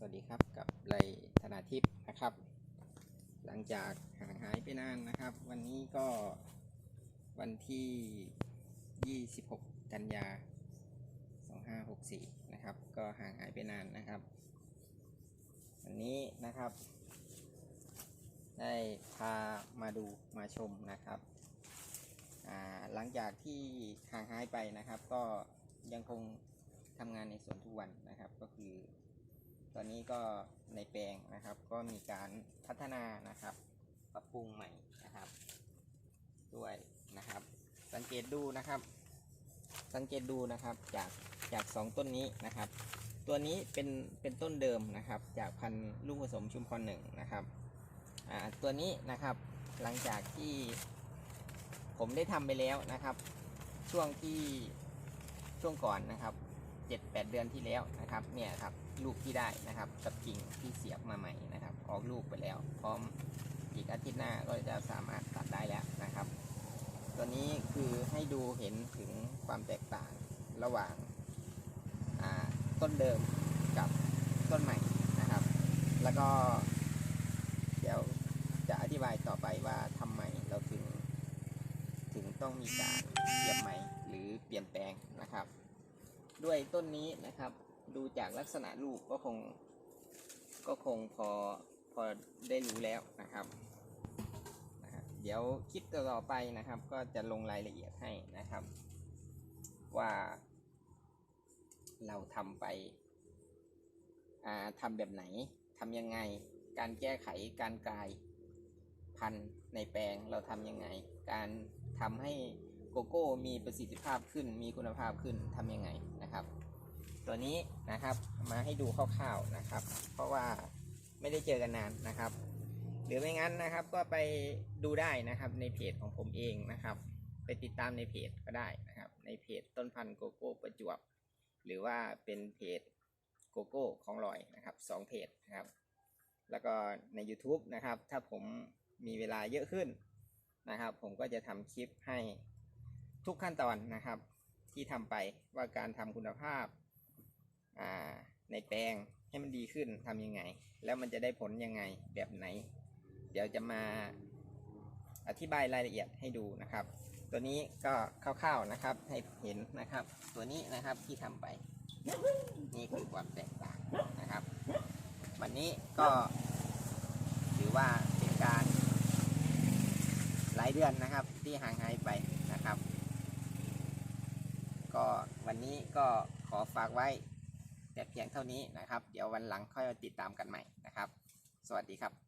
สวัสดีครับกับไรธนาทิพย์นะครับ หลังจากห่างหายไปนานนะครับ วันนี้ก็วันที่ 26 กันยา 2564 นะครับ ก็ห่างหายไปนานนะครับวันนี้นะครับ ได้พามาดูมาชมนะครับหลังจากที่ห่างหายไปนะครับ ก็ยังคงทำงานในสวนทุกวันนะครับ ก็คือ ตอนนี้ก็ในแปลงนะครับ ก็มีการพัฒนานะครับ ปรับปรุงใหม่นะครับ ด้วยนะครับ สังเกตดูนะครับ สังเกตดูนะครับจากจากสองต้นนี้นะครับ ตัวนี้เป็นเป็นต้นเดิมนะครับ จากพันธุ์ลูกผสมชุมพรหนึ่งนะครับอ่าตัวนี้นะครับหลังจากที่ผมได้ทำไปแล้วนะครับ ช่วงที่ช่วงก่อนนะครับ เจ็ดแปดเดือนที่แล้วนะครับเนี่ยครับลูกที่ได้นะครับกับกิ่งที่เสียบมาใหม่นะครับ ออกลูกไปแล้ว พร้อมอีกอาทิตย์หน้าก็จะสามารถตัดได้แล้วนะครับ ตัวนี้คือให้ดูเห็นถึงความแตกต่างระหว่างาต้นเดิมกับต้นใหม่นะครับ แล้วก็เดี๋ยวจะอธิบายต่อไปว่าทำไมเราถึง ถึงต้องมีการเสียบใหม่หรือเปลี่ยนแปลงนะครับ ด้วยต้นนี้นะครับ ดูจากลักษณะลูกก็คงก็คงพอพอได้รู้แล้วนะครับนะครับ เดี๋ยวคลิปต่อไปนะครับ ก็จะลงรายละเอียดให้นะครับ ว่าเราทำไปอ่าทำแบบไหนทำยังไง การแก้ไขการกลายพันธุ์ในแปลงเราทำยังไง การทำให้ โกโก้มีประสิทธิภาพขึ้น มีคุณภาพขึ้นทำยังไงนะครับ ตัวนี้นะครับมาให้ดูคร่าวๆนะครับ เพราะว่าไม่ได้เจอกันนานนะครับ หรือไม่งั้นนะครับก็ไปดูได้นะครับในเพจของผมเองนะครับ ไปติดตามในเพจก็ได้นะครับ ในเพจต้นพันธุ์โกโก้ประจวบ หรือว่าเป็นเพจโกโก้ของลอยนะครับสองเพจนะครับ แล้วก็ใน YouTube นะครับ ถ้าผมมีเวลาเยอะขึ้นนะครับ ผมก็จะทำคลิปให้ ทุกขั้นตอนนะครับ ที่ทำไปว่าการทำคุณภาพาในแปลงให้มันดีขึ้นทำยังไง แล้วมันจะได้ผลยังไงแบบไหน เดี๋ยวจะมาอธิบายรายละเอียดให้ดูนะครับ ตัวนี้ก็คร่าวๆนะครับให้เห็นนะครับ ตัวนี้นะครับที่ทำไป นี่คือความแตกต่างนะครับ วันนี้ก็ถือว่าเป็นการหลายเดือนนะครับที่ห่างหายไป ก็วันนี้ก็ขอฝากไว้ แต่เพียงเท่านี้นะครับ เดี๋ยววันหลังค่อยติดตามกันใหม่นะครับ สวัสดีครับ